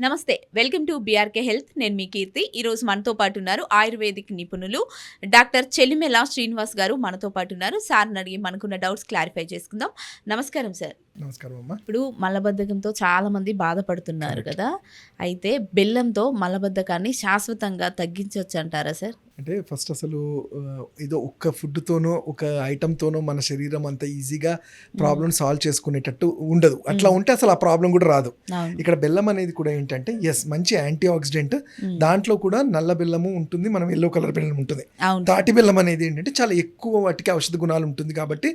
నమస్తే welcome to BRK health. నేను మీ కీర్తి. ఈ రోజు మనతో పాటు ఉన్నారు ఆయుర్వేదిక్ నిపుణులు డాక్టర్ చెలిమెల శ్రీనివాస్ గారు మనతో పాటు ఉన్నారు. సార్ని అడిగి మనకున్న డౌట్స్ క్లారిఫై చేసుకుందాం. నమస్కారం సార్. నమస్కారం అమ్మా. ఇప్పుడు మలబద్ధకంతో చాలా మంది బాధపడుతున్నారు కదా. అయితే బెల్లంతో మలబద్ధకాన్ని శాశ్వతంగా తగ్గించవచ్చు అంటారా సార్? అంటే ఫస్ట్ అసలు ఏదో ఒక్క ఫుడ్తోనో ఒక ఐటమ్తోనో మన శరీరం అంత ఈజీగా ప్రాబ్లమ్ సాల్వ్ చేసుకునేటట్టు ఉండదు. అట్లా ఉంటే అసలు ఆ ప్రాబ్లం కూడా రాదు. ఇక్కడ బెల్లం అనేది కూడా ఏంటంటే ఎస్ మంచి యాంటీ ఆక్సిడెంట్. దాంట్లో కూడా నల్ల బెల్లము ఉంటుంది మనం ఎల్లో కలర్ బెల్లం ఉంటుంది. తాటి బెల్లం అనేది ఏంటంటే చాలా ఎక్కువ వాటికి ఔషధ గుణాలు ఉంటుంది కాబట్టి.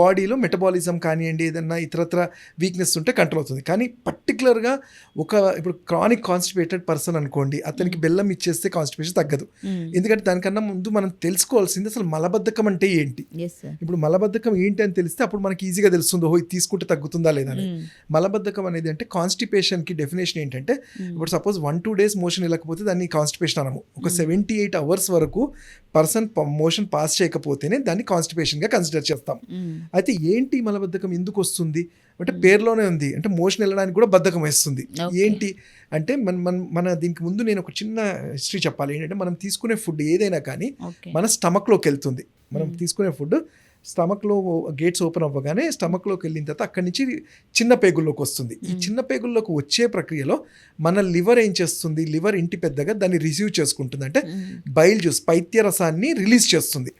బాడీలో మెటబాలిజం కానివ్వండి ఏదన్నా ఇతరత్ర వీక్నెస్ ఉంటే కంట్రోల్ అవుతుంది. కానీ పర్టికులర్గా ఒక ఇప్పుడు క్రానిక్ కాన్స్టిపేటెడ్ పర్సన్ అనుకోండి అతనికి బెల్లం ఇచ్చేస్తే కాన్స్టిపేషన్ తగ్గదు. మ్మ్. ఎందుకంటే దానికన్నా ముందు మనం తెలుసుకోవాల్సింది అసలు మలబద్ధకం అంటే ఏంటి ఇప్పుడు మలబద్ధకం ఏంటి అని తెలిస్తే అప్పుడు మనకి ఈజీగా తెలుస్తుంది ఓహో ఇది తీసుకుంటే తగ్గుతుందా లేదా అని మ్మ్. మలబద్ధకం అనేది అంటే కాన్స్టిపేషన్కి డెఫినేషన్ ఏంటంటే మ్మ్. ఇప్పుడు suppose one two days motion వెళ్ళకపోతే దాన్ని కాన్స్టిపేషన్ అనము ఒక Hmm. సెవెంటీ ఎయిట్ అవర్స్ వరకు పర్సన్ మోషన్ పాస్ చేయకపోతేనే దాన్ని కాన్స్టిపేషన్గా కన్సిడర్ చేస్తాం మ్మ్. అయితే ఏంటి మలబద్ధకం ఎందుకు వస్తుంది అంటే. పేరులోనే ఉంది అంటే మోషన్ వెళ్ళడానికి కూడా బద్ధకం వేస్తుంది. ఏంటి అంటే మన మన మన దీనికి ముందు నేను ఒక చిన్న హిస్టరీ చెప్పాలి ఏంటంటే మనం తీసుకునే ఫుడ్ ఏదైనా కానీ మన స్టమక్లోకి వెళ్తుంది మనం. తీసుకునే ఫుడ్ స్టమక్లో గేట్స్ ఓపెన్ అవ్వగానే స్టమక్లోకి వెళ్ళిన తర్వాత అక్కడి నుంచి చిన్న పేగుల్లోకి వస్తుంది ఈ. చిన్న పేగుల్లోకి వచ్చే ప్రక్రియలో మన లివర్ ఏం చేస్తుంది లివర్ ఇంటి పెద్దగా దాన్ని రిసీవ్ చేసుకుంటుంది అంటే. బైల్ జ్యూస్ పైత్య రసాన్ని రిలీజ్ చేస్తుంది.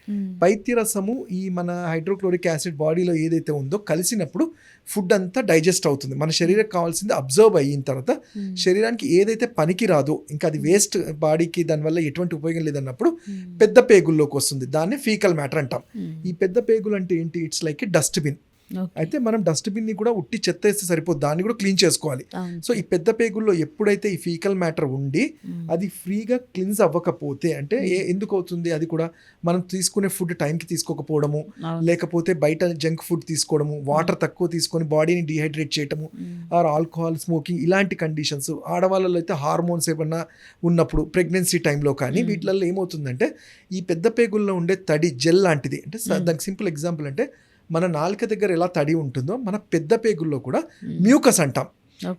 పైత్యరసము ఈ మన హైడ్రోక్లోరిక్ యాసిడ్ బాడీలో ఏదైతే ఉందో కలిసినప్పుడు ఫుడ్ అంతా డైజెస్ట్ అవుతుంది మన శరీరం కావాల్సింది అబ్జర్వ్ అయిన తర్వాత. శరీరానికి ఏదైతే పనికి రాదో ఇంకా అది వేస్ట్ బాడీకి దానివల్ల ఎటువంటి ఉపయోగం లేదన్నప్పుడు. పెద్ద పేగుల్లోకి వస్తుంది దాన్ని ఫీకల్ మ్యాటర్ అంటాం. ఈ పెద్ద పేగులు అంటే ఏంటి ఇట్స్ లైక్ డస్ట్బిన్ ఓకే. అయితే మనం డస్ట్బిన్ని కూడా ఉట్టి చెత్త వేస్తే సరిపోదు దాన్ని కూడా క్లీన్ చేసుకోవాలి సో ఈ పెద్ద పేగుల్లో ఎప్పుడైతే ఈ ఫీకల్ మ్యాటర్ ఉండి. అది ఫ్రీగా క్లిన్స్ అవ్వకపోతే అంటే ఏ- ఎందుకు అవుతుంది అది కూడా మనం తీసుకునే ఫుడ్ టైంకి తీసుకోకపోవడము. లేకపోతే బయట జంక్ ఫుడ్ తీసుకోవడము వాటర్ తక్కువ తీసుకొని బాడీని డిహైడ్రేట్ చేయటము. ఆర్ ఆల్కహాల్ స్మోకింగ్ ఇలాంటి కండిషన్స్ ఆడవాళ్ళలో అయితే హార్మోన్స్ ఏమన్నా ఉన్నప్పుడు ప్రెగ్నెన్సీ టైంలో కానీ. వీటిలలో ఏమవుతుందంటే ఈ పెద్ద పేగుల్లో ఉండే తడి జెల్ లాంటిది అంటే. దానికి సింపుల్ ఎగ్జాంపుల్ అంటే మన నాలుక దగ్గర ఎలా తడి ఉంటుందో మన పెద్ద పేగుల్లో కూడా. మ్యూకస్ అంటాం.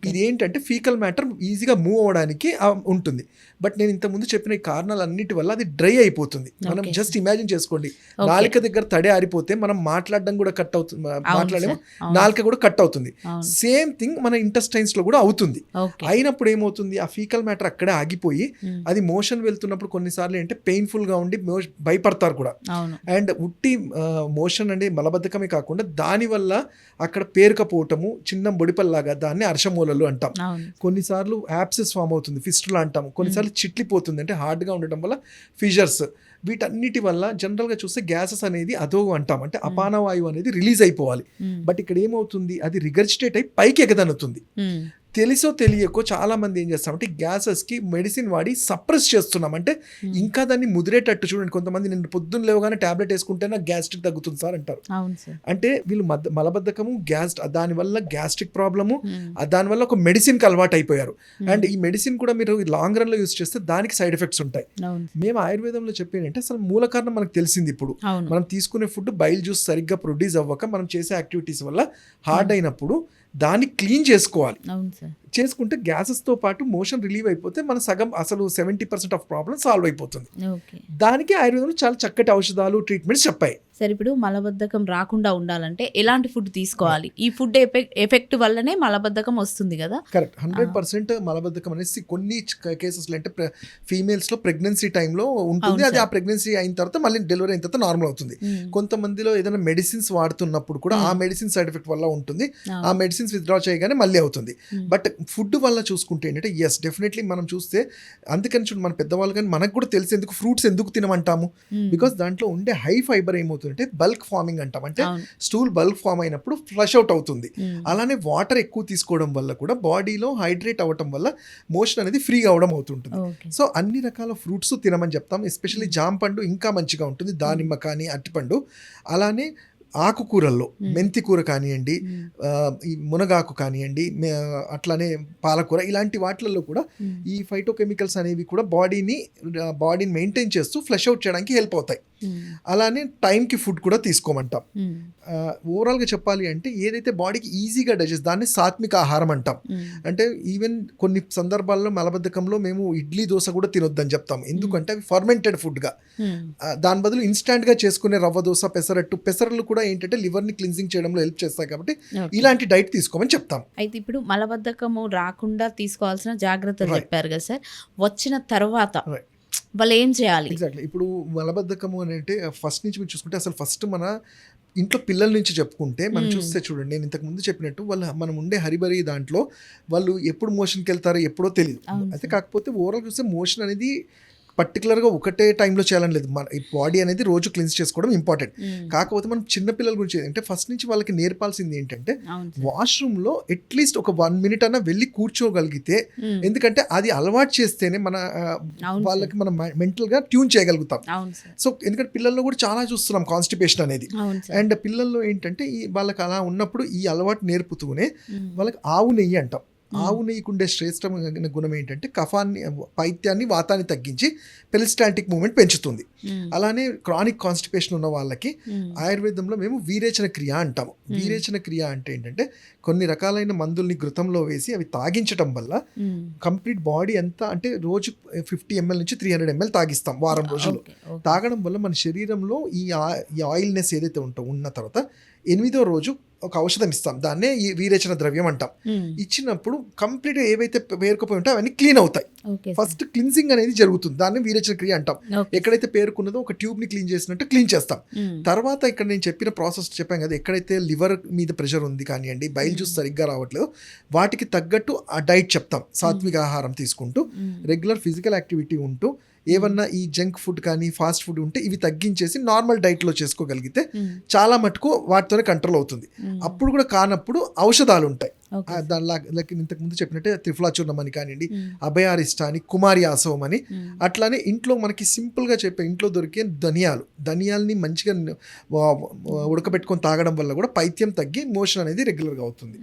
ఇది ఏంటంటే ఫీకల్ మ్యాటర్ ఈజీగా మూవ్ అవ్వడానికి ఆ, ఉంటుంది బట్ నేను ఇంతకుముందు చెప్పిన ఈ కారణాలు అన్నిటి వల్ల అది డ్రై అయిపోతుంది మనం. జస్ట్ ఇమాజిన్ చేసుకోండి. నాలుక దగ్గర తడి ఆరిపోతే మనం మాట్లాడడం కూడా కట్ అవుతుంది మాట్లాడేమో. నాలుక కూడా కట్ అవుతుంది. సేమ్ థింగ్ మన ఇంటెస్టైన్స్లో కూడా అవుతుంది. అయినప్పుడు ఏమవుతుంది ఆ ఫీకల్ మ్యాటర్ అక్కడే ఆగిపోయి మ్మ్. అది మోషన్ వెళ్తున్నప్పుడు కొన్నిసార్లు అంటే పెయిన్ఫుల్గా ఉండి భయపడతారు కూడా అండ్ ఉట్టి మోషన్ అంటే మలబద్ధకమే కాకుండా దానివల్ల అక్కడ పేరుకపోవటము చిన్న బొడిపల్లాగా దాన్ని అర్షమూలలు అంటాం. కొన్నిసార్లు యాప్సెస్ ఫామ్ అవుతుంది ఫిస్టులా అంటాం. కొన్నిసార్లు చిట్లిపోతుంది అంటే హార్డ్గా ఉండటం వల్ల ఫిజర్స్. వీటన్నిటి వల్ల జనరల్గా చూస్తే గ్యాసెస్ అనేది అదో అంటాం. అంటే అపానవాయువు అనేది రిలీజ్ అయిపోవాలి. బట్ ఇక్కడ ఏమవుతుంది? అది రిగర్జిటేట్ అయి పైకి ఎగదనుతుంది. తెలిసో తెలియకో చాలా మంది ఏం చేస్తామంటే గ్యాసెస్కి మెడిసిన్ వాడి సప్రెస్ చేస్తున్నాం. అంటే. ఇంకా దాన్ని ముదిరేటట్టు చూడండి. కొంతమంది నేను పొద్దున్న లేవగానే టాబ్లెట్ వేసుకుంటే నాకు గ్యాస్ట్రిక్ తగ్గుతుంది సార్ అంటారు. అంటే వీళ్ళు మలబద్ధకము గ్యాస్ దానివల్ల గ్యాస్ట్రిక్ ప్రాబ్లము. దానివల్ల ఒక మెడిసిన్కి అలవాటు అయిపోయారు. అండ్ ఈ మెడిసిన్ కూడా మీరు లాంగ్ రన్లో యూస్ చేస్తే దానికి సైడ్ ఎఫెక్ట్స్ ఉంటాయి. మేము ఆయుర్వేదంలో చెప్పేది అంటే అసలు మూల కారణం మనకు తెలిసింది ఇప్పుడు. మనం తీసుకునే ఫుడ్ బయల్ జ్యూస్ సరిగ్గా ప్రొడ్యూస్ అవ్వక మనం చేసే యాక్టివిటీస్ వల్ల హార్డ్ అయినప్పుడు దాన్ని క్లీన్ చేసుకోవాలి. అవును సార్. చేసుకుంటే గ్యాసెస్తో పాటు మోషన్ రిలీవ్ అయిపోతే మన సగం అసలు seventy percent of problem solve అయిపోతుంది. దానికి ఆయుర్వేదంలో చాలా చక్కటి ఔషధాలు ట్రీట్మెంట్స్ చెప్పాయి. సరే ఇప్పుడు మలబద్ధకం రాకుండా ఉండాలంటే ఎలాంటి ఫుడ్ తీసుకోవాలి? ఈ ఫుడ్ ఎఫెక్ట్ వల్లనే మలబద్ధకం వస్తుంది కదా? కరెక్ట్ హండ్రెడ్ పర్సెంట్ మలబద్ధకం అనేసి కొన్ని కేసెస్లో అంటే ఫీమేల్స్లో ప్రెగ్నెన్సీ టైంలో ఉంటుంది. అది. ఆ ప్రెగ్నెన్సీ అయిన తర్వాత మళ్ళీ డెలివరీ అయిన తర్వాత నార్మల్ అవుతుంది. కొంతమందిలో ఏదైనా మెడిసిన్స్ వాడుతున్నప్పుడు కూడా ఆ. మెడిసిన్ సైడ్ ఎఫెక్ట్ వల్ల ఉంటుంది. ఆ. మెడిసిన్స్ విత్డ్రా చేయగానే మళ్ళీ అవుతుంది. బట్ ఫుడ్ వల్ల చూసుకుంటే ఏంటంటే ఎస్ డెఫినెట్లీ మనం చూస్తే అందుకని చూడండి మన పెద్దవాళ్ళు కానీ మనకు కూడా తెలిసి ఎందుకు ఫ్రూట్స్ ఎందుకు తినమంటాము. బికాస్ దాంట్లో ఉండే హై ఫైబర్ ఏమవుతుందంటే బల్క్ ఫార్మింగ్ అంటాం. అంటే స్టూల్ బల్క్ ఫామ్ అయినప్పుడు ఫ్లష్ అవుట్ అవుతుంది. మ్మ్. అలానే వాటర్ ఎక్కువ తీసుకోవడం వల్ల కూడా బాడీలో హైడ్రేట్ అవ్వటం వల్ల మోషన్ అనేది ఫ్రీగా అవడం అవుతుంటుంది. సో అన్ని రకాల ఫ్రూట్స్ తినమని చెప్తాం. ఎస్పెషల్లీ జామ పండు ఇంకా మంచిగా ఉంటుంది. దానిమ్మ కానీ అరటిపండు. అలానే ఆకుకూరల్లో. మెంతి కూర కానివ్వండి ఈ మునగాకు కానివ్వండి అట్లానే పాలకూర ఇలాంటి వాటిలలో కూడా. ఈ ఫైటోకెమికల్స్ అనేవి కూడా బాడీని బాడీని మెయింటైన్ చేస్తూ ఫ్లష్ అవుట్ చేయడానికి హెల్ప్ అవుతాయి. అలానే టైంకి ఫుడ్ కూడా తీసుకోమంటాం మ్మ్. ఓవరాల్గా చెప్పాలి అంటే ఏదైతే బాడీకి ఈజీగా డైజెస్ట్ దాన్ని సాత్విక ఆహారం అంటాం మ్మ్. అంటే ఈవెన్ కొన్ని సందర్భాల్లో మలబద్ధకంలో మేము ఇడ్లీ దోశ కూడా తినొద్దని చెప్తాం ఎందుకంటే అవి ఫర్మెంటెడ్ ఫుడ్గా. దాని బదులు ఇన్స్టాంట్గా చేసుకునే రవ్వ దోశ పెసరట్టు పెసరలు కూడా ఏంటంటే లివర్ని క్లిన్జింగ్ చేయడంలో హెల్ప్ చేస్తాయి కాబట్టి. ఇలాంటి డైట్ తీసుకోమని చెప్తాం అయితే ఇప్పుడు మలబద్ధకము రాకుండా తీసుకోవాల్సిన జాగ్రత్తలు. చెప్పారు కదా సార్ వచ్చిన తర్వాత. వాళ్ళు ఏం చేయాలి ఎగ్జాక్ట్లీ ఇప్పుడు మలబద్ధకము అని అంటే ఫస్ట్ నుంచి మీరు చూసుకుంటే అసలు ఫస్ట్ మన ఇంట్లో పిల్లల నుంచి చెప్పుకుంటే మనం. చూస్తే చూడండి నేను ఇంతకు ముందు చెప్పినట్టు వాళ్ళు మనం ఉండే హరిబరి దాంట్లో వాళ్ళు ఎప్పుడు మోషన్కి వెళ్తారో ఎప్పుడో తెలియదు అయితే. కాకపోతే ఓవరాల్ చూస్తే మోషన్ అనేది పర్టికులర్గా ఒకటే టైంలో చేయాలని లేదు మన బాడీ అనేది రోజు క్లిన్స్ చేసుకోవడం ఇంపార్టెంట్. కాకపోతే మనం చిన్న పిల్లల గురించి అంటే ఫస్ట్ నుంచి వాళ్ళకి నేర్పాల్సింది ఏంటంటే. వాష్రూమ్లో అట్లీస్ట్ ఒక వన్ మినిట్ అన్న వెళ్ళి కూర్చోగలిగితే. ఎందుకంటే అది అలవాటు చేస్తేనే మన వాళ్ళకి మనం మెంటల్గా ట్యూన్ చేయగలుగుతాం సో ఎందుకంటే పిల్లల్లో కూడా చాలా చూస్తున్నాం కాన్స్టిపేషన్ అనేది అండ్ పిల్లల్లో ఏంటంటే ఈ వాళ్ళకి అలా ఉన్నప్పుడు ఈ అలవాటు నేర్పుతూనే. వాళ్ళకి ఆవు నెయ్యి అంటాం. ఆవు నెయ్యికి ఉండే శ్రేష్టమైన గుణం ఏంటంటే కఫాన్ని పైత్యాన్ని వాతాన్ని తగ్గించి పెరిస్టాల్టిక్ మూమెంట్ పెంచుతుంది. అలానే క్రానిక్ కాన్స్టిపేషన్ ఉన్న వాళ్ళకి. ఆయుర్వేదంలో మేము వీరేచన క్రియ అంటాము వీరేచన క్రియ అంటే ఏంటంటే కొన్ని రకాలైన మందుల్ని ఘృతంలో వేసి అవి తాగించటం వల్ల. కంప్లీట్ బాడీ అంతా అంటే రోజు ఫిఫ్టీ ఎంఎల్ నుంచి త్రీ హండ్రెడ్ ఎంఎల్ తాగిస్తాం వారం రోజులు. తాగడం వల్ల మన శరీరంలో ఈ ఆయిల్నెస్ ఏదైతే ఉంటో ఉన్న తర్వాత ఎనిమిదో రోజు ఒక ఔషధం ఇస్తాం దాన్నే ఈ వీరేచన ద్రవ్యం అంటాం. ఇచ్చినప్పుడు కంప్లీట్ ఏవైతే పేరుకుపోయి ఉంటాయో అవన్నీ క్లీన్ అవుతాయి. ఫస్ట్ క్లిన్సింగ్ అనేది జరుగుతుంది దాన్ని వీరేచన క్రియ అంటాం. ఎక్కడైతే పేరుకున్నదో ఒక ట్యూబ్ని క్లీన్ చేసినట్టు క్లీన్ చేస్తాం. తర్వాత ఇక్కడ నేను చెప్పిన ప్రాసెస్ చెప్పాను కదా ఎక్కడైతే లివర్ మీద ప్రెషర్ ఉంది కానివ్వండి బయలు జ్యూస్ సరిగ్గా రావట్లేదు వాటికి తగ్గట్టు ఆ డైట్ చెప్తాం సాత్విక ఆహారం తీసుకుంటూ. రెగ్యులర్ ఫిజికల్ యాక్టివిటీ ఉంటూ ఏమన్నా ఈ జంక్ ఫుడ్ కానీ ఫాస్ట్ ఫుడ్ ఉంటే ఇవి తగ్గించేసి నార్మల్ డైట్లో చేసుకోగలిగితే. చాలా మటుకు వాటితోనే కంట్రోల్ అవుతుంది. అప్పుడు కూడా కానప్పుడు ఔషధాలు ఉంటాయి దాని లైక్ ఇంతకు ముందు చెప్పినట్టే త్రిఫలా చూర్ణం అని కానివ్వండి. అభయారిష్ట అని కుమారి ఆసవం అని. అట్లానే ఇంట్లో మనకి సింపుల్గా చెప్పే ఇంట్లో దొరికే ధనియాలు. ధనియాల్ని మంచిగా ఉడకబెట్టుకొని తాగడం వల్ల కూడా పైత్యం తగ్గి మోషన్ అనేది రెగ్యులర్గా అవుతుంది.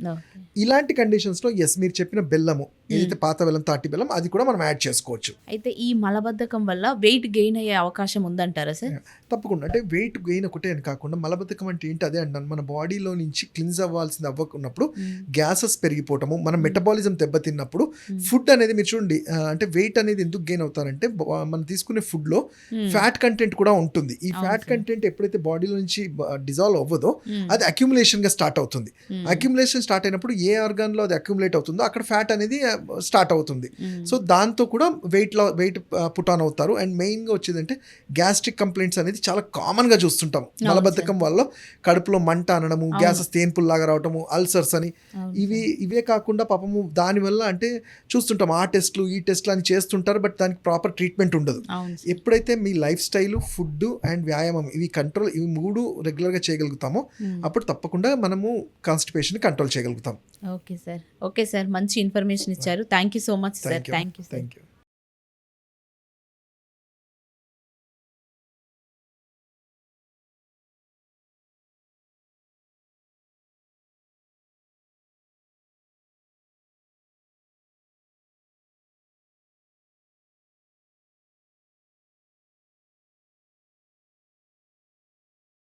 ఇలాంటి కండిషన్స్లో ఎస్ మీరు చెప్పిన బెల్లము ఏదైతే పాత బెల్లం తాటి బెల్లం అది కూడా మనం యాడ్ చేసుకోవచ్చు. అయితే ఈ మలబద్ధకం వల్ల వెయిట్ గెయిన్ అయ్యే అవకాశం ఉందంటారా సార్? తప్పకుండా. అంటే వెయిట్ గెయిన్ ఒకటే అని కాకుండా మలబద్ధకం అంటే ఏంటి? అదే అంటాను మన బాడీలో నుంచి క్లిన్స్ అవ్వాల్సింది అవ్వకున్నప్పుడు మ్మ్. గ్యాసెస్ పెరిగిపోవటము మన మెటబాలిజం దెబ్బతిన్నప్పుడు. ఫుడ్ అనేది మీరు చూడండి అంటే వెయిట్ అనేది ఎందుకు గెయిన్ అవుతారంటే మనం తీసుకునే ఫుడ్లో. ఫ్యాట్ కంటెంట్ కూడా ఉంటుంది ఈ ఫ్యాట్. కంటెంట్ ఎప్పుడైతే బాడీలో నుంచి డిజాల్వ్ అవ్వదో. అది అక్యుములేషన్గా స్టార్ట్ అవుతుంది. అక్యుములేషన్ స్టార్ట్ అయినప్పుడు ఏ ఆర్గాన్లో అది అక్యుములేట్ అవుతుందో అక్కడ ఫ్యాట్ అనేది స్టార్ట్ అవుతుంది. సో దాంతో కూడా వెయిట్లో వెయిట్ పుట్ ఆన్ అవుతారు అండ్ మెయిన్గా వచ్చేదంటే గ్యాస్ట్రిక్ కంప్లైంట్స్ అనేది చాలా కామన్గా చూస్తుంటాం మలబద్ధకం వల్ల కడుపులో మంట అనడము. గ్యాసెస్ తేన్పుల్ లాగా రావటము అల్సర్స్ అని అవును ఇవి ఇవే కాకుండా పాపము దానివల్ల అంటే చూస్తుంటాం ఆ టెస్ట్లు ఈ టెస్ట్లు అని చేస్తుంటారు బట్ దానికి ప్రాపర్ ట్రీట్మెంట్ ఉండదు. ఎప్పుడైతే మీ లైఫ్ స్టైల్ ఫుడ్ అండ్ వ్యాయామం ఇవి కంట్రోల్ ఇవి మూడు రెగ్యులర్గా చేయగలుగుతామో. అప్పుడు తప్పకుండా మనము కాన్స్టిపేషన్ కంట్రోల్ చేయగలుగుతాం. Okay sir. Okay sir. మంచి ఇన్ఫర్మేషన్ ఇచ్చారు. Thank you so much sir. Thank you thank you